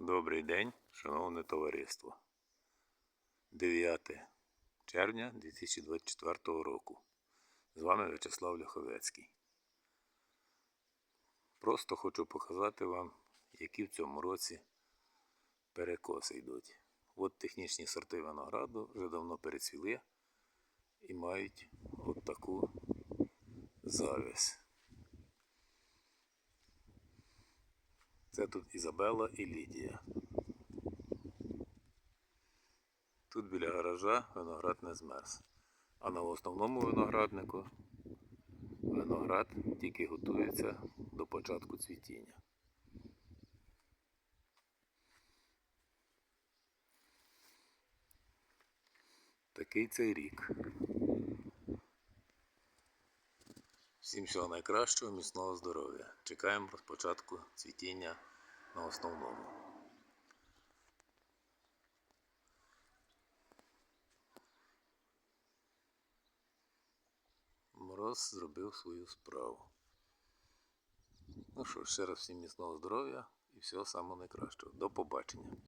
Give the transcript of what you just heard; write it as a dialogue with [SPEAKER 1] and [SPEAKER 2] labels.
[SPEAKER 1] Добрий день, шановне товариство. 9 червня 2024 року. З вами В'ячеслав Ляховецький. Просто хочу показати вам, які в цьому році перекоси йдуть. От технічні сорти винограду вже давно перецвіли і мають от таку завість. Це тут Ізабела і Лідія. Тут біля гаража виноград не змерз. А на основному винограднику виноград тільки готується до початку цвітіння. Такий цей рік. Всім всього найкращого, міцного здоров'я. Чекаємо початку цвітіння на основному. Мороз зробив свою справу. Ну що, ще раз всім міцного здоров'я і всього самого найкращого. До побачення.